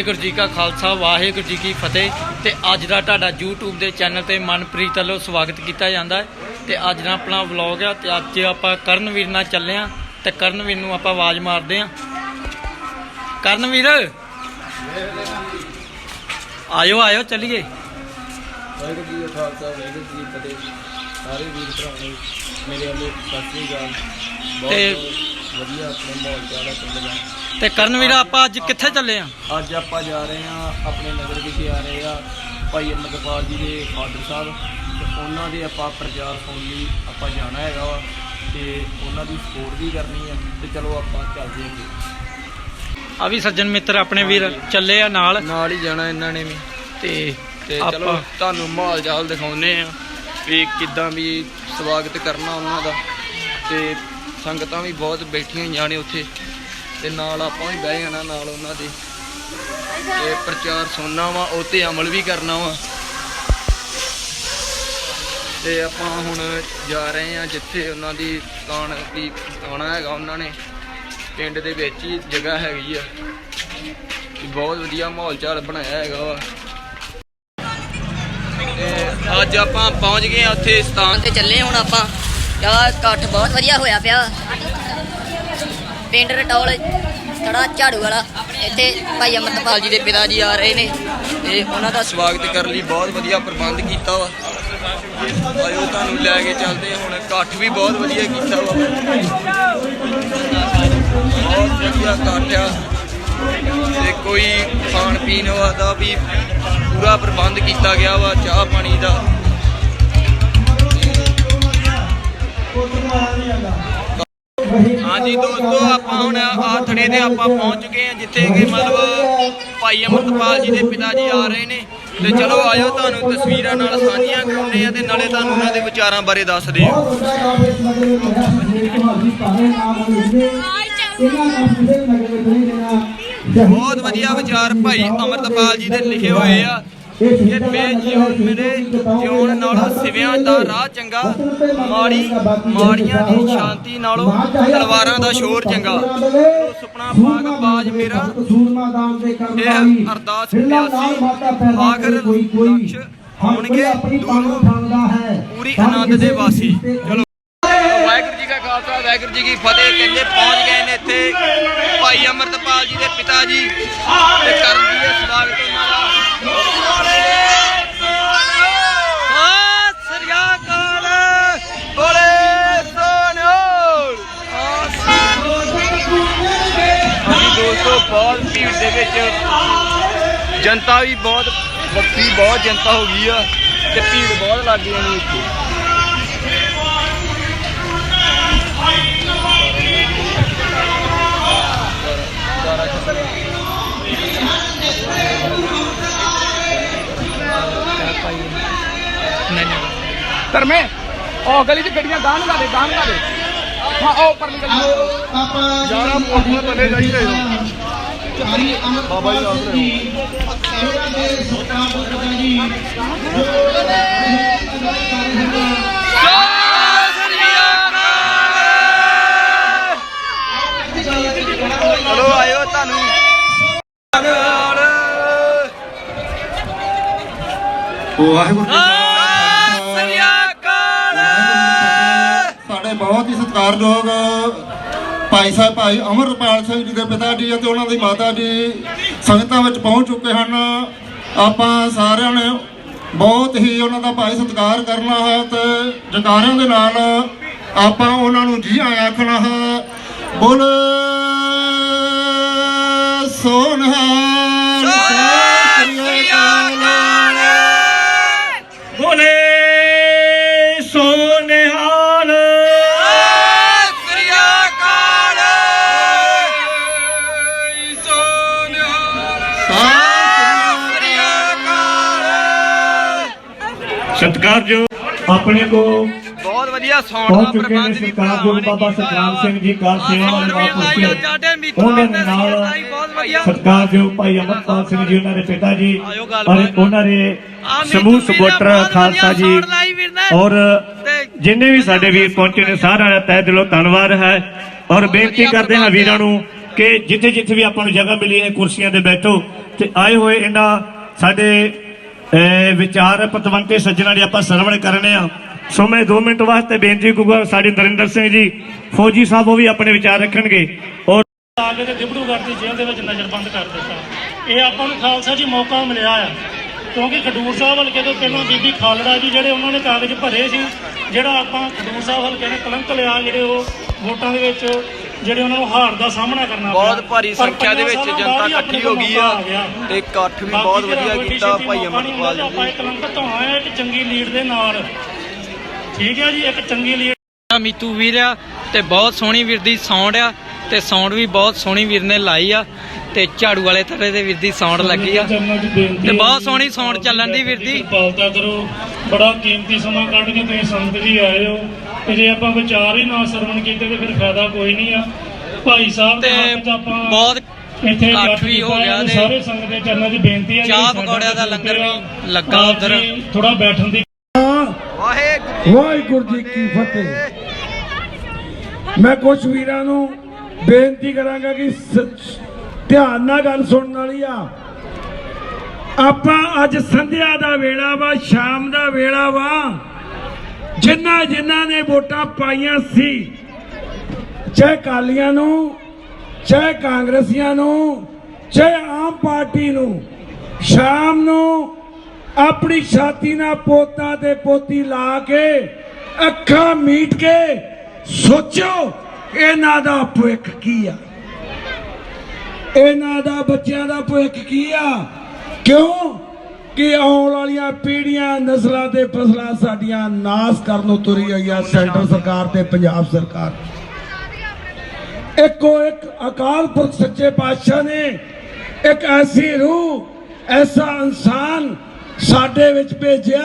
ਵਾਹਿਗੁਰੂ ਜੀ ਕਾ ਖਾਲਸਾ ਵਾਹਿਗੁਰੂ ਜੀ ਕੀ ਫਤਿਹ। ਤੇ ਅੱਜ ਦਾ ਤੁਹਾਡਾ YouTube ਦੇ ਚੈਨਲ ਤੇ ਮਨਪ੍ਰੀਤ ਵੱਲੋਂ ਸਵਾਗਤ ਕੀਤਾ ਜਾਂਦਾ ਹੈ। ਤੇ ਅੱਜ ਦਾ ਆਪਣਾ ਵਲੌਗ ਆ ਤੇ ਅੱਜ ਆਪਾਂ ਕਰਨਵੀਰ ਨਾਲ ਚੱਲੇ ਆ ਤੇ ਕਰਨਵੀਰ ਨੂੰ ਆਪਾਂ ਆਵਾਜ਼ ਮਾਰਦੇ ਆ ਕਰਨਵੀਰ! ਆਇਓ ਆਇਓ ਚੱਲੀਏ। ਵਾਹਿਗੁਰੂ ਜੀ ਕਾ ਖਾਲਸਾ ਵਾਹਿਗੁਰੂ ਜੀ ਕੀ ਫਤਿਹ। ਸਾਰੇ ਵੀਰ ਭਰਾਵਾਂ ਨੂੰ ਮੇਰੇ ਵੱਲੋਂ ਸਤਿ ਸ੍ਰੀ ਅਕਾਲ। ਤੇ- ਵਧੀਆ ਆਪਣੇ ਮਾਹੌਲ ਚਾਲ ਹੈ ਪਿੰਡ ਦਾ। ਤੇ ਕਰਨਵੀਰ ਆਪਾਂ ਅੱਜ ਕਿੱਥੇ ਚੱਲੇ ਆ? ਅੱਜ ਆਪਾਂ ਜਾ ਰਹੇ ਹਾਂ ਆਪਣੇ ਨਗਰ ਵਿਖੇ ਆ ਰਹੇ ਆ ਭਾਈ ਅਮਰਪਾਲ ਜੀ ਦੇ ਫਾਦਰ ਸਾਹਿਬ। ਤੇ ਉਹਨਾਂ ਦੇ ਆਪਾਂ ਪ੍ਰਚਾਰ ਸੁਣਨ ਲਈ ਆਪਾਂ ਜਾਣਾ ਹੈਗਾ ਵਾ ਤੇ ਉਹਨਾਂ ਦੀ ਸਪੋਰਟ ਵੀ ਕਰਨੀ ਆ ਤੇ ਚਲੋ ਆਪਾਂ ਚੱਲਦੇ ਹਾਂ। ਆ ਵੀ ਸੱਜਣ ਮਿੱਤਰ ਆਪਣੇ ਵੀਰ ਚੱਲੇ ਆ ਨਾਲ। ਨਾਲ ਹੀ ਜਾਣਾ ਇਹਨਾਂ ਨੇ ਵੀ। ਤੇ ਤੇ ਚਲੋ ਆਪਾਂ ਤੁਹਾਨੂੰ ਮਾਹੌਲ ਚਾਲ ਦਿਖਾਉਨੇ ਆ ਵੀ ਕਿੱਦਾਂ ਵੀ ਸਵਾਗਤ ਕਰਨਾ ਉਹਨਾਂ ਦਾ। ਤੇ ਸੰਗਤਾਂ ਵੀ ਬਹੁਤ ਬੈਠੀਆਂ ਹੋਈਆਂ ਨੇ ਉੱਥੇ ਤੇ ਨਾਲ ਆਪਾਂ ਵੀ ਬਹਿ ਜਾਣਾ ਨਾਲ ਉਹਨਾਂ ਦੇ। ਤੇ ਪ੍ਰਚਾਰ ਸੁਣਨਾ ਵਾ, ਉਹ ਤੇ ਅਮਲ ਵੀ ਕਰਨਾ ਵਾ। ਤੇ ਆਪਾਂ ਹੁਣ ਜਾ ਰਹੇ ਆ ਜਿੱਥੇ ਉਹਨਾਂ ਦੀ ਦੁਕਾਨ ਦੀ ਆਉਣਾ ਹੈਗਾ ਉਹਨਾਂ ਨੇ। ਪਿੰਡ ਦੇ ਵਿੱਚ ਹੀ ਜਗ੍ਹਾ ਹੈਗੀ ਆ। ਬਹੁਤ ਵਧੀਆ ਮਾਹੌਲ ਚਾਲ ਬਣਾਇਆ ਹੈਗਾ ਵਾ। ਤੇ ਅੱਜ ਆਪਾਂ ਪਹੁੰਚ ਗਏ ਆ ਉੱਥੇ ਸਥਾਨ ਤੇ ਚੱਲੇ ਹੁਣ ਆਪਾਂ। ਯਾ ਇਕੱਠ ਬਹੁਤ ਵਧੀਆ ਹੋਇਆ ਪਿਆ। ਪਿੰਡ ਰਟੌਲ ਥੜਾ ਝਾੜੂ ਵਾਲਾ, ਇੱਥੇ ਭਾਈ ਅਮਰਤਪਾਲ ਜੀ ਦੇ ਪਿਤਾ ਜੀ ਆ ਰਹੇ ਨੇ ਤੇ ਉਹਨਾਂ ਦਾ ਸਵਾਗਤ ਕਰਨ ਲਈ ਬਹੁਤ ਵਧੀਆ ਪ੍ਰਬੰਧ ਕੀਤਾ ਵਾ। ਆਇਓ ਤੁਹਾਨੂੰ ਲੈ ਕੇ ਚੱਲਦੇ ਹਾਂ, ਹੁਣ ਇਕੱਠ ਵੀ ਬਹੁਤ ਵਧੀਆ ਕੀਤਾ ਵਾ। ਬਹੁਤ ਵਧੀਆ ਇਕੱਠ ਆ। ਤੇ ਕੋਈ ਖਾਣ ਪੀਣ ਦਾ ਵੀ ਪੂਰਾ ਪ੍ਰਬੰਧ ਕੀਤਾ ਗਿਆ ਵਾ ਚਾਹ ਪਾਣੀ ਦਾ। ਹਾਂਜੀ ਦੋਸਤੋ, ਆਪਾਂ ਹੁਣ ਆਥਣੇ ਤੇ ਆਪਾਂ ਪਹੁੰਚ ਚੁੱਕੇ ਹਾਂ, ਜਿੱਥੇ ਕਿ ਮਤਲਬ ਭਾਈ ਅਮਰਤਪਾਲ ਜੀ ਦੇ ਪਿਤਾ ਜੀ ਆ ਰਹੇ ਨੇ। ਤੇ ਚਲੋ ਆਇਓ, ਤੁਹਾਨੂੰ ਤਸਵੀਰਾਂ ਨਾਲ ਸਾਂਝੀਆਂ ਕਰਾਉਂਦੇ ਆ ਤੇ ਨਾਲੇ ਤੁਹਾਨੂੰ ਉਹਨਾਂ ਦੇ ਵਿਚਾਰਾਂ ਬਾਰੇ ਦੱਸਦੇ ਆ ਬਹੁਤ ਵਧੀਆ ਵਿਚਾਰ ਭਾਈ ਅਮਰਤਪਾਲ ਜੀ ਦੇ ਲਿਖੇ ਹੋਏ ਆ। ਕਿ ਬੇਜੀਉਣ ਮੇਰੇ ਜਿਉਣ ਨਾਲੋਂ ਸਿਵਿਆਂ ਦਾ ਰਾਹ ਚੰਗਾ ਮਾੜੀ ਮਾੜੀਆਂ ਦੀ ਸ਼ਾਂਤੀ ਨਾਲੋਂ ਤਲਵਾਰਾਂ ਦਾ ਸ਼ੋਰ ਚੰਗਾ। ਸੁਪਨਾ ਪਾਗ ਬਾਜ ਮੇਰਾ। ਇਹ ਅਰਦਾਸ ਪਿਆਸੀ ਆਖਰ ਲਕਸ਼ ਹੋਣਗੇ ਦੂਰੋਂ ਪੂਰੀ ਆਨੰਦ ਦੇ ਵਾਸੀ। ਚਲੋ। ਵਾਹਿਗੁਰੂ ਜੀ ਕਾ ਖਾਲਸਾ ਵਾਹਿਗੁਰੂ ਜੀ ਕੀ ਫਤਿਹ। ਕਹਿੰਦੇ ਪਹੁੰਚ ਗਏ ਨੇ ਇੱਥੇ। ਭਾਈ ਅਮਰਤਪਾਲ ਜੀ ਦੇ ਪਿਤਾ ਜੀ ਤੇ ਕਰਨ ਜੀ ਦਾ ਸਵਾਗਤ ਉਹਨਾਂ ਦਾ ਸਤਿ ਸ੍ਰੀ ਅਕਾਲ ਬੋਲੇ ਸੋਨਿਓਲ ਹਾਂਜੀ ਦੋਸਤੋ ਬਹੁਤ ਭੀੜ ਦੇ ਵਿੱਚ ਜਨਤਾ ਵੀ ਬਹੁਤ ਵੱਖਰੀ ਬਹੁਤ ਜਨਤਾ ਹੋ ਗਈ ਆ ਤੇ ਭੀੜ ਬਹੁਤ ਲੱਗ ਗਈ ਨੇ ਇੱਥੇ ਧਰਮੇ ਉਹ ਗਲੀ 'ਚ ਗੱਡੀਆਂ ਗਾਂ ਲਗਾ ਦੇ ਗਾਂ ਲਗਾ ਦੇ। ਹਾਂ ਉਹ ਉੱਪਰ ਨਿਕਲ ਯਾਰਾ ਮੋਟੀਆਂ ਥੱਲੇ ਜਾਈ ਰਹੇ ਬਾਬਾ ਜੀ ਆਉਂਦੇ ਚਲੋ ਆਇਓ ਤੁਹਾਨੂੰ। ਵਾਹਿਗੁਰੂ ਜੀ ਸ੍ਰੀ ਅਕਾਲ। ਸਾਡੇ ਬਹੁਤ ਹੀ ਸਤਿਕਾਰਯੋਗ ਭਾਈ ਸਾਹਿਬ, ਭਾਈ ਅਮਰਪਾਲ ਸਿੰਘ ਜੀ ਦੇ ਪਿਤਾ ਜੀ ਅਤੇ ਉਹਨਾਂ ਦੀ ਮਾਤਾ ਜੀ ਸੰਗਤਾਂ ਵਿੱਚ ਪਹੁੰਚ ਚੁੱਕੇ ਹਨ। ਆਪਾਂ ਸਾਰਿਆਂ ਨੇ ਬਹੁਤ ਹੀ ਉਹਨਾਂ ਦਾ ਭਾਈ ਸਤਿਕਾਰ ਕਰਨਾ ਹੈ ਤੇ ਜਕਾਰਿਆਂ ਦੇ ਨਾਲ ਆਪਾਂ ਉਹਨਾਂ ਨੂੰ ਜੀ ਆਇਆਂ ਆਖਣਾ ਹੈ। ਬੋਲ ਸੋਨਹਾ ਸਤਿਕਾਰਯੋਗ ਆਪਣੇ ਕੋ ਬਹੁਤ ਵਧੀਆ ਸੌਣ ਦਾ ਪ੍ਰਬੰਧ ਵੀ ਸਤਿਕਾਰਯੋਗ ਬਾਬਾ ਸਤਨਾਮ ਸਿੰਘ ਜੀ ਕਾਰ ਸੇਵਾ ਵਾਲੇ ਜੀ ਮਿੱਤਰਾਂ ਉਹਨਾਂ ਦੇ ਨਾਲ ਵਧੀਆ। ਸਤਿਕਾਰਯੋਗ ਭਾਈ ਅਮਰਪਾਲ ਸਿੰਘ ਜੀ ਉਹਨਾਂ ਦੇ ਪਿਤਾ ਜੀ ਔਰ। ਉਹਨਾਂ ਦੇ ਸਮੂਹ ਸਪੋਰਟਰ ਖਾਲਸਾ ਜੀ। ਔਰ ਜਿੰਨੇ ਵੀ ਸਾਡੇ ਵੀਰ ਪਹੁੰਚੇ ਨੇ ਸਾਰਿਆਂ ਦਾ ਤਹਿ ਦਿਲੋਂ ਧੰਨਵਾਦ ਹੈ। ਔਰ ਬੇਨਤੀ ਕਰਦੇ ਹਾਂ ਵੀਰਾਂ ਨੂੰ ਕਿ ਜਿੱਥੇ ਜਿੱਥੇ ਵੀ ਆਪਾਂ ਨੂੰ ਜਗ੍ਹਾ ਮਿਲੀ ਹੈ ਕੁਰਸੀਆਂ ਤੇ ਬੈਠੋ ਤੇ ਆਏ ਹੋਏ ਇਹਨਾਂ ਸਾਡੇ ਵਿਚਾਰ ਪਤਵੰਤੇ ਸੱਜਣਾ ਦੇ ਆਪਾਂ ਸਰਵਣ ਕਰਨੇ ਆ। ਸੋ ਮੈਂ 2 ਮਿੰਟ ਵਾਸਤੇ ਬੇਨਤੀ ਕਰੂੰਗਾ ਸਾਡੇ ਨਰਿੰਦਰ ਸਿੰਘ ਜੀ ਫੌਜੀ ਸਾਹਿਬ ਉਹ ਵੀ ਆਪਣੇ ਵਿਚਾਰ ਰੱਖਣਗੇ। ਔਰ ਆ ਕੇ ਤੇ ਡਿਬੜੂਗੜ੍ਹ ਦੀ ਜੇਲ੍ਹ ਦੇ ਵਿੱਚ ਨਜ਼ਰਬੰਦ ਕਰ ਦਿੱਤਾ। ਇਹ ਆਪਾਂ ਨੂੰ ਖਾਲਸਾ ਜੀ ਮੌਕਾ ਮਿਲਿਆ ਆ। ਕਿਉਂਕਿ ਖਡੂਰ ਸਾਹਿਬ ਹਲਕੇ ਤੋਂ ਪਹਿਲਾਂ ਬੀਬੀ ਖਾਲੜਾ ਜੀ ਜਿਹੜੇ ਉਹਨਾਂ ਨੇ ਕਾਗਜ਼ ਭਰੇ ਸੀ ਜਿਹੜਾ ਆਪਾਂ ਖਡੂਰ ਸਾਹਿਬ ਹਲਕੇ ਨੇ ਕਲੰਕ ਲਿਆ ਜਿਹੜੇ ਉਹ ਵੋਟਾਂ ਦੇ ਵਿੱਚ ਜਿਹੜੇ ਉਹਨਾਂ ਨੂੰ ਹਾਰ ਦਾ ਸਾਹਮਣਾ ਕਰਨਾ ਪਿਆ। ਬਹੁਤ ਭਾਰੀ ਪਰ ਸੰਖਿਆ ਦੇ ਵਿੱਚ ਪੰਜਾਂ ਸਾਲਾਂ ਜਨਤਾ ਬਾਅਦ ਹੀ ਆਪਣੇ ਇਕੱਠੀ ਹੋ ਗਈ ਕੋਲ ਆ ਮੌਕਾ ਗਿਆ। ਤੇ ਇਕੱਠ ਵੀ ਬਾਕੀ ਬਹੁਤ ਜਿਹੜਾ ਵਧੀਆ ਕੋਈ ਕੀਤਾ ਛੇਤੀ ਭਾਈ ਮੌਕਾ ਨਹੀਂ ਅਮਰਪਾਲ ਮਿਲਦਾ, ਆਪਾਂ ਜੀ ਇਹ ਕਲੰਕ ਧੋਣਾ ਹੈ ਇੱਕ ਚੰਗੀ ਲੀਡ ਦੇ ਨਾਲ। ਠੀਕ ਹੈ ਜੀ ਇੱਕ ਚੰਗੀ ਲੀਡ। ਆ ਮੀਤੂ ਵੀਰ ਆ ਤੇ ਬਹੁਤ ਸੋਹਣੀ ਵੀਰ ਦੀ ਸਾਊਂਡ ਆ ਤੇ ਸਾਊਂਡ ਵੀ ਬਹੁਤ ਸੋਹਣੀ ਵੀਰ ਨੇ ਲਾਈ ਆ ਤੇ ਝਾੜੂ ਵਾਲੇ ਤਰ੍ਹਾਂ ਦੇ ਵੀਰ ਦੀ ਸਾਊਂਡ ਲੱਗੀ ਆ। ਤੇ ਬਹੁਤ ਸੋਹਣੀ ਸਾਊਂਡ ਚੱਲਣ ਦੀ ਵੀਰ ਦੀ। ਪਾਲਤਾ ਕਰੋ। ਬੜਾ ਕੀਮਤੀ ਸਮਾਂ ਕੱਢ ਕੇ ਤੁਸੀਂ ਸੰਗਤ ਜੀ ਆਏ ਹੋ। ਤੇ ਜੇ ਆਪਾਂ ਵਿਚਾਰ ਹੀ ਨਾ ਸਰਵਣ ਕੀਤੇ ਤੇ ਫਿਰ ਫਾਇਦਾ ਕੋਈ ਨਹੀਂ ਆ। ਭਾਈ ਸਾਹਿਬ ਦੇ ਤੇ ਆਪਾਂ ਬਹੁਤ ਇੱਥੇ ਇਕੱਠ ਵੀ ਹੋ ਗਿਆ ਤੇ ਸਾਰੇ ਸੰਗਤ ਦੇ ਚਰਨਾਂ 'ਚ ਬੇਨਤੀ ਹੈ ਚਾਹ ਪਕੌੜਿਆਂ ਦਾ ਲੰਗਰ ਵੀ ਲੱਗਾ ਉੱਧਰ। ਥੋੜਾ ਬੈਠਣ ਦੀ ਵਾਹਿਗੁਰੂ ਵਾਹਿਗੁਰੂ ਜੀ ਕੀ ਫਤਿਹ। ਮੈਂ ਕੁਝ ਵੀਰਾਂ ਨੂੰ ਬੇਨਤੀ ਕਰਾਂਗਾ ਕਿ ਧਿਆਨ ਨਾਲ ਗੱਲ ਸੁਣਨ ਵਾਲੀ ਆ। ਆਪਾਂ ਅੱਜ ਸੰਧਿਆ ਦਾ ਵੇਲਾ ਵਾ ਸ਼ਾਮ ਦਾ ਵੇਲਾ ਵਾ। ਜਿਨ੍ਹਾਂ ਜਿਨ੍ਹਾਂ ਨੇ ਵੋਟਾਂ ਪਾਈਆਂ ਸੀ, ਚਾਹੇ ਕਾਲੀਆਂ ਨੂੰ, ਚਾਹੇ ਕਾਂਗਰਸੀਆਂ ਨੂੰ, ਚਾਹੇ ਆਮ ਪਾਰਟੀ ਨੂੰ, ਸ਼ਾਮ ਨੂੰ ਆਪਣੀ ਛਾਤੀ ਨਾਲ ਪੋਤਾ ਤੇ ਪੋਤੀ ਲਾ ਕੇ, ਅੱਖਾਂ ਮੀਟ ਕੇ, ਸੋਚੋ ਇਹਨਾਂ ਦਾ ਭਵਿੱਖ ਕੀ ਆ? ਇਹਨਾਂ ਦਾ ਬੱਚਿਆਂ ਦਾ ਭਵਿੱਖ ਕੀ ਆ? ਕਿਉਂ? ਕਿ ਆਉਣ ਵਾਲੀਆਂ ਪੀੜ੍ਹੀਆਂ ਨਸਲਾਂ ਤੇ ਫਸਲਾਂ ਸਾਡੀਆਂ ਨਾਸ ਕਰਨ ਨੂੰ ਤੁਰੀ ਹੋਈ ਆ ਸੈਂਟਰ ਸਰਕਾਰ ਤੇ ਪੰਜਾਬ ਸਰਕਾਰ। ਇੱਕੋ ਇੱਕ ਅਕਾਲ ਪੁਰਖ ਸੱਚੇ ਪਾਤਸ਼ਾਹ ਨੇ ਇੱਕ ਐਸੀ ਰੂਹ, ਐਸਾ ਇਨਸਾਨ ਸਾਡੇ ਵਿੱਚ ਭੇਜਿਆ।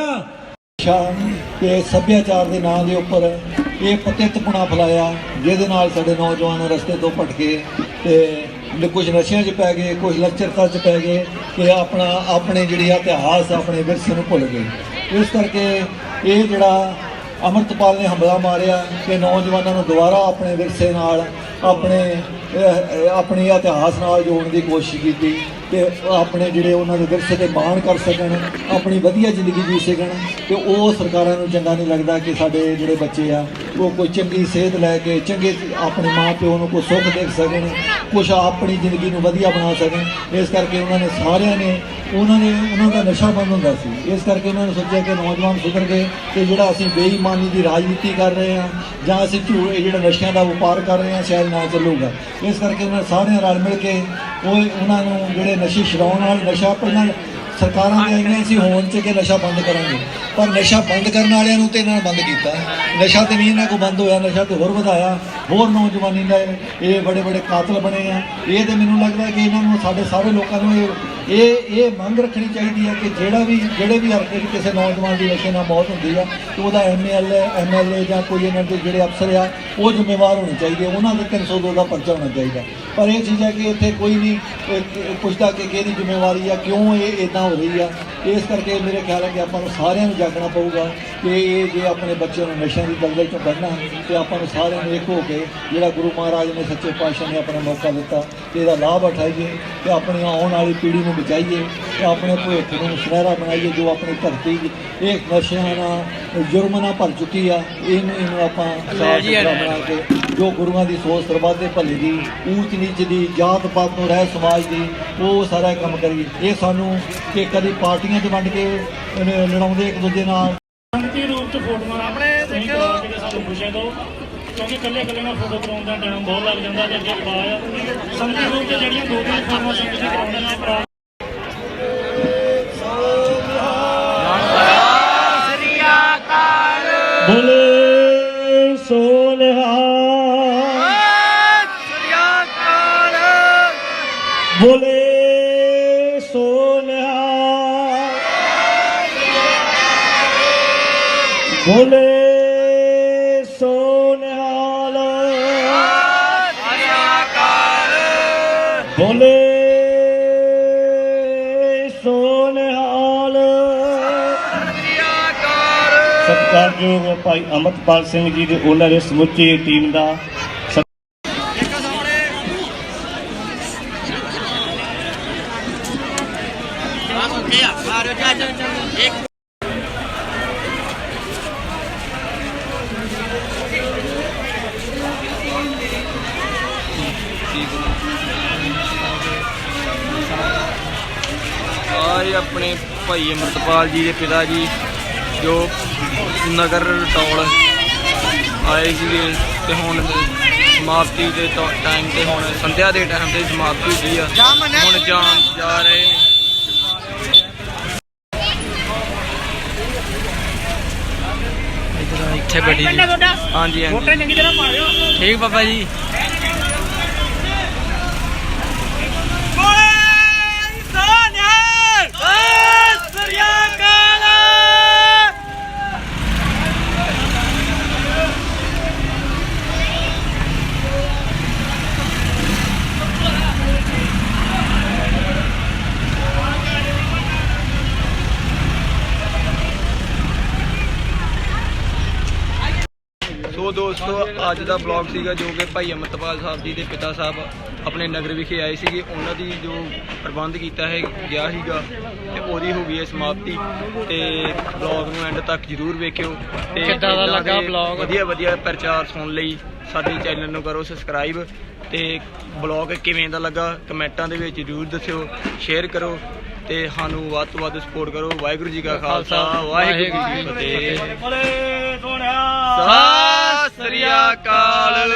ਸ਼ਾਨ ਤੇ ਸੱਭਿਆਚਾਰ ਦੇ ਨਾਂ ਦੇ ਉੱਪਰ ਇਹ ਪਤਿਤਪੁਣਾ ਫਲਾਇਆ, ਜਿਹਦੇ ਨਾਲ ਸਾਡੇ ਨੌਜਵਾਨ ਰਸਤੇ ਤੋਂ ਭਟਕੇ ਤੇ ਕੁਝ ਨਸ਼ਿਆਂ 'ਚ ਪੈ ਗਏ, ਕੁਝ ਲੱਚਰਤਾ 'ਚ ਪੈ ਗਏ ਤੇ ਆਪਣਾ, ਆਪਣੇ ਜਿਹੜੀ ਇਤਿਹਾਸ ਆਪਣੇ ਵਿਰਸੇ ਨੂੰ ਭੁੱਲ ਗਏ। ਇਸ ਕਰਕੇ ਇਹ ਜਿਹੜਾ ਅਮਰਤਪਾਲ ਨੇ ਹਮਲਾ ਮਾਰਿਆ ਕਿ ਨੌਜਵਾਨਾਂ ਨੂੰ ਦੁਬਾਰਾ ਆਪਣੇ ਵਿਰਸੇ ਨਾਲ, ਆਪਣੇ ਆਪਣੇ ਇਤਿਹਾਸ ਨਾਲ ਜੋੜਨ ਦੀ ਕੋਸ਼ਿਸ਼ ਕੀਤੀ ਤੇ ਆਪਣੇ ਜਿਹੜੇ ਉਹਨਾਂ ਦੇ ਵਿਰਸੇ ਤੇ ਮਾਣ ਕਰ ਸਕਣ, ਆਪਣੀ ਵਧੀਆ ਜ਼ਿੰਦਗੀ ਜੀ ਸਕਣ ਤੇ ਉਹ ਸਰਕਾਰਾਂ ਨੂੰ ਚੰਗਾ ਨਹੀਂ ਲੱਗਦਾ ਕਿ ਸਾਡੇ ਜਿਹੜੇ ਬੱਚੇ ਆ ਉਹ ਕੋਈ ਚੰਗੀ ਸਿਹਤ ਲੈ ਕੇ, ਚੰਗੇ ਆਪਣੇ ਮਾਂ ਪਿਓ ਨੂੰ ਕੋਈ ਸੁੱਖ ਦੇਖ ਸਕਣ, ਕੁਛ ਆਪਣੀ ਜ਼ਿੰਦਗੀ ਨੂੰ ਵਧੀਆ ਬਣਾ ਸਕਣ। ਇਸ ਕਰਕੇ ਉਹਨਾਂ ਨੇ ਸਾਰਿਆਂ ਨੇ, ਉਹਨਾਂ ਨੇ, ਉਹਨਾਂ ਦਾ ਨਸ਼ਾ ਬੰਦ ਹੁੰਦਾ ਸੀ। ਇਸ ਕਰਕੇ ਉਹਨਾਂ ਨੇ ਸੋਚਿਆ ਕਿ ਨੌਜਵਾਨ ਸੁਧਰ ਗਏ ਤੇ ਜਿਹੜਾ ਅਸੀਂ ਬੇਈਮਾਨੀ ਦੀ ਰਾਜਨੀਤੀ ਕਰ ਰਹੇ ਹਾਂ ਜਾਂ ਅਸੀਂ ਝੂਠ, ਇਹ ਜਿਹੜਾ ਨਸ਼ਿਆਂ ਦਾ ਵਪਾਰ ਕਰ ਰਹੇ ਹਾਂ, ਸ਼ਾਇਦ ਨਾ ਚੱਲੂਗਾ। ਇਸ ਕਰਕੇ ਉਹਨਾਂ ਨੇ ਸਾਰਿਆਂ ਰਲ ਮਿਲ ਕੇ ਉਹ, ਉਹਨਾਂ ਨੂੰ ਜਿਹੜੇ ਨਸ਼ੇ ਛਡਾਉਣ ਨਾਲ ਨਸ਼ਾ, ਪਹਿਲਾਂ ਸਰਕਾਰਾਂ ਦੇ ਆਈਆਂ ਸੀ, ਹੋਣ ਚ ਕਿ ਨਸ਼ਾ ਬੰਦ ਕਰਾਂਗੇ। ਪਰ ਨਸ਼ਾ ਬੰਦ ਕਰਨ ਵਾਲਿਆਂ ਨੂੰ ਤੇ ਇਹਨਾਂ ਨੇ ਬੰਦ ਕੀਤਾ। ਨਸ਼ਾ ਤੇ ਨਹੀਂ ਇਹਨਾਂ ਕੋ ਬੰਦ ਹੋਇਆ, ਨਸ਼ਾ ਤੇ ਹੋਰ ਵਧਾਇਆ। ਹੋਰ ਨੌਜਵਾਨੀ ਦਾ ਇਹ ਬੜੇ ਬੜੇ ਕਾਤਲ ਬਣੇ ਆ। ਇਹ ਤੇ ਮੈਨੂੰ ਲੱਗਦਾ ਕਿ ਇਹਨਾਂ ਨੂੰ ਸਾਡੇ ਸਾਰੇ ਲੋਕਾਂ ਨੂੰ ਇਹ ਇਹ ਇਹ ਮੰਗ ਰੱਖਣੀ ਚਾਹੀਦੀ ਹੈ ਕਿ ਜਿਹੜਾ ਵੀ, ਜਿਹੜੇ ਵੀ ਹਰਕੇ 'ਚ ਕਿਸੇ ਨੌਜਵਾਨ ਦੀ ਨਸ਼ੇ ਨਾਲ ਮੌਤ ਹੁੰਦੀ ਆ, ਤੇ ਉਹਦਾ ਐਮਐਲਏ ਐਮਐਲਏ ਜਾਂ ਕੋਈ ਇਹਨਾਂ ਦੇ ਜਿਹੜੇ ਅਫਸਰ ਆ, ਉਹ ਜ਼ਿੰਮੇਵਾਰ ਹੋਣੇ ਚਾਹੀਦੇ ਉਹਨਾਂ ਦੇ 302 ਦਾ ਪਰਚਾ ਹੋਣਾ ਚਾਹੀਦਾ। ਪਰ ਇਹ ਚੀਜ਼ ਹੈ ਕਿ ਇੱਥੇ ਕੋਈ ਵੀ ਅਹ, ਪੁੱਛਦਾ ਕਿ ਕਿਹਦੀ ਜ਼ਿੰਮੇਵਾਰੀ ਆ ਕਿਉਂ ਇਹ ਇਦਾਂ ਹੋ ਰਹੀ ਆ ਇਸ ਕਰਕੇ ਮੇਰੇ ਖਿਆਲ ਹੈ ਕਿ ਆਪਾਂ ਨੂੰ ਸਾਰਿਆਂ ਨੂੰ ਜਾਗਣਾ ਪਊਗਾ ਕਿ ਇਹ ਜੇ ਆਪਣੇ ਬੱਚਿਆਂ ਨੂੰ ਨਸ਼ਿਆਂ ਦੀ ਦਲਦਲ ਚੋਂ ਕੱਢਣਾ ਤੇ ਆਪਾਂ ਨੂੰ ਸਾਰਿਆਂ ਨੂੰ ਇੱਕ ਹੋ ਕੇ ਜਿਹੜਾ ਗੁਰੂ ਮਹਾਰਾਜ ਨੇ ਸੱਚੇ ਪਾਤਸ਼ਾਹ ਨੇ ਆਪਣਾ ਮੌਕਾ ਦਿੱਤਾ ਤੇ ਇਹਦਾ ਲਾਭ ਉਠਾਈਏ ਤੇ ਆਪਣੀ ਆਉਣ ਵਾਲੀ ਪੀੜ੍ਹੀ ਨੂੰ ਬਚਾਈਏ ਤੇ ਆਪਣੇ ਭਵਿੱਖ ਨੂੰ ਸੁਨਹਿਰਾ ਬਣਾਈਏ ਜੋ ਆਪਣੀ ਧਰਤੀ ਇਹ ਨਸ਼ਿਆਂ ਨਾਲ ਜੁਰਮ ਨਾਲ ਭਰ ਚੁੱਕੀ ਆ। ਇਹਨੂੰ ਇਹਨੂੰ ਆਪਾਂ ਸਾਫ਼ ਜੀ, ਸੁਥਰਾ ਬਣਾ ਕੇ ਜੋ ਗੁਰੂਆਂ ਦੀ ਸੋਚ ਸਰਬੱਤ ਭਲੇ ਦੀ ਊਚ ਨੀਚ ਦੀ ਜਾਤ ਪਾਤ ਤੋਂ ਰਹਿ ਸਮਾਜ ਦੀ ਉਹ ਸਾਰਾ ਕੰਮ ਕਰੀਏ। ਇਹ ਸਾਨੂੰ ਕਿ ਕਦੀ ਪਾਰਟੀਆਂ 'ਚ ਵੰਡ ਕੇ ਲੜਾਉਂਦੇ ਇੱਕ ਦੂਜੇ ਨਾਲ। ਸੰਗਤੀ ਰੂਪ ਚ ਫੋਟੋਆਂ ਆਪਣੇ ਦੇਖਿਓ। ਸਾਨੂੰ ਖੁਸ਼ੀਆਂ ਦਿਓ ਕਿਉਂਕਿ ਇਕੱਲੇ ਇਕੱਲੇ ਨਾਲ ਫੋਟੋ ਕਰਾਉਣ ਦਾ ਟਾਈਮ ਬਹੁਤ ਲੱਗ ਜਾਂਦਾ ਤੇ ਅੱਗੇ ਪਾਇਆ ਸੰਗਤੀ ਰੂਪ ਚ ਜਿਹੜੀਆਂ ਦੋ ਤਿੰਨ ਫੋਟੋਆਂ ਸੰਗਤ ਜੀ ਕਰਾਉਂਦੇ ਬੋਲੇ ਸੋਨਿਹਾਲ ਬੋਲੇ ਸੋਨਿਹਾਲ ਸਤਿਕਾਰਯੋਗ ਭਾਈ ਅਮਰਪਾਲ ਸਿੰਘ ਜੀ ਦੇ ਉਹਨਾਂ ਦੇ ਸਮੁੱਚੀ ਟੀਮ ਦਾ ਆਏ ਆਪਣੇ ਭਾਈ ਅਮਰਤਪਾਲ ਜੀ ਦੇ ਪਿਤਾ ਜੀ ਜੋ ਨਗਰ ਟੌਲ ਆਏ ਸੀਗੇ ਤੇ ਹੁਣ ਸਮਾਪਤੀ ਦੇ ਟਾਈਮ ਤੇ ਹੁਣ ਸੰਧਿਆ ਦੇ ਟਾਈਮ ਤੇ ਸਮਾਪਤੀ ਹੋਈ ਆ। ਹੁਣ ਜਾਣ ਜਾ ਰਹੇ ਨੇ। ਇੱਧਰ ਇੱਥੇ ਗੱਡੀ ਜੀ। ਹਾਂਜੀ ਹਾਂਜੀ। ਚੰਗੀ ਤਰ੍ਹਾਂ ਪਾ ਲਿਓ ਠੀਕ ਬਾਬਾ ਜੀ। ਦੋਸਤੋ ਅੱਜ ਦਾ ਬਲੌਗ ਸੀਗਾ ਜੋ ਕਿ ਭਾਈ ਅਮਰਤਪਾਲ ਸਾਹਿਬ ਜੀ ਦੇ ਪਿਤਾ ਸਾਹਿਬ ਆਪਣੇ ਨਗਰ ਵਿਖੇ ਆਏ ਸੀਗੇ। ਉਹਨਾਂ ਦੀ ਜੋ ਪ੍ਰਬੰਧ ਕੀਤਾ ਹੈ ਗਿਆ ਸੀਗਾ ਤੇ ਉਹਦੀ ਹੋ ਗਈ ਹੈ ਸਮਾਪਤੀ। ਤੇ ਬਲੌਗ ਨੂੰ ਐਂਡ ਤੱਕ ਜਰੂਰ ਵੇਖਿਓ ਤੇ ਕਿੱਦਾਂ ਦਾ ਲੱਗਾ vlog? ਵਧੀਆ ਵਧੀਆ ਪ੍ਰਚਾਰ ਸੁਣਨ ਲਈ ਸਾਡੇ ਚੈਨਲ ਨੂੰ ਕਰੋ ਸਬਸਕ੍ਰਾਈਬ ਤੇ ਬਲੌਗ ਕਿਵੇਂ ਦਾ ਲੱਗਾ ਕਮੈਂਟਾਂ ਦੇ ਵਿੱਚ ਜਰੂਰ ਦੱਸਿਓ ਸ਼ੇਅਰ ਕਰੋ ਤੇ ਸਾਨੂੰ ਵੱਧ ਤੋਂ ਵੱਧ ਸਪੋਰਟ ਕਰੋ। ਵਾਹਿਗੁਰੂ ਜੀ ਕਾ ਖਾਲਸਾ ਵਾਹਿਗੁਰੂ ਜੀ ਕੀ ਫਤਿਹ। ਸ੍ਰੀ ਅਕਾਲ।